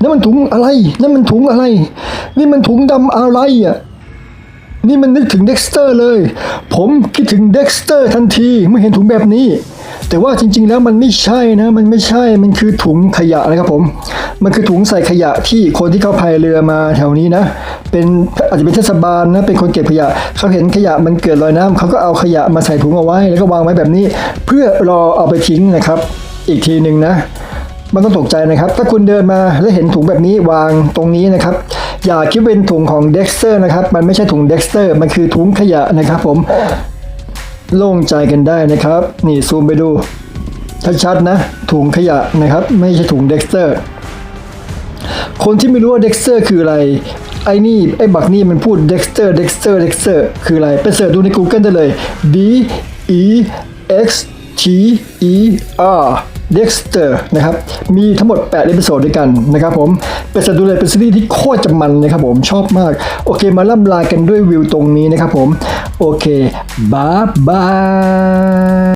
นั่นมันถุงอะไร นั่นมันถุงอะไร นี่มันถุงดำอะไรอะ นี่มันนึกถึงเด็กสเตอร์เลย ผมคิดถึงเด็กสเตอร์ทันทีเมื่อเห็นถุงแบบนี้ แต่ว่าจริง ๆ แล้วมันไม่ใช่นะ มันไม่ใช่ มันคือถุงขยะนะครับผม มันคือถุงใส่ขยะที่คนที่เข้าพายเรือมาแถวนี้นะ เป็นอาจจะเป็นเทศบาลนะ เป็นคนเก็บขยะ เขาเห็นขยะมันเกิดลอยน้ำเขาก็เอาขยะมาใส่ถุงเอาไว้ แล้วก็วางไว้แบบนี้ เพื่อรอเอาไปทิ้งนะครับ อีกทีหนึ่งนะ มันต้องตกใจนะครับ ถ้าคุณเดินมาแล้วเห็นถุงแบบนี้วางตรงนี้นะครับ อย่าคิดเป็นถุงของเด็กเตอร์นะครับ มันไม่ใช่ถุงเด็กเตอร์ มันคือถุงขยะนะครับ ผม โล่งใจกันได้นะครับ นี่ซูมไปดูชัดๆนะ ถุงขยะนะครับ ไม่ใช่ถุงเด็กเตอร์ คนที่ไม่รู้ว่าเด็กเตอร์คืออะไรไอ้นี่ไอ้บักนี่มันพูดเด็กเตอร์เด็กเตอร์เด็กเตอร์คืออะไร ไปเสิร์ชดูใน Google ได้เลย D E X T E R Dexter นะครับ มีทั้งหมด 8 เอพิโซดด้วยกันนะครับผม เป็นสตูเลยเป็นซีรีส์ที่โคตรจะมันนะครับผม ชอบมาก โอเค มาล่ำลากันด้วยวิวตรงนี้นะครับผม โอเค บ๊ายบาย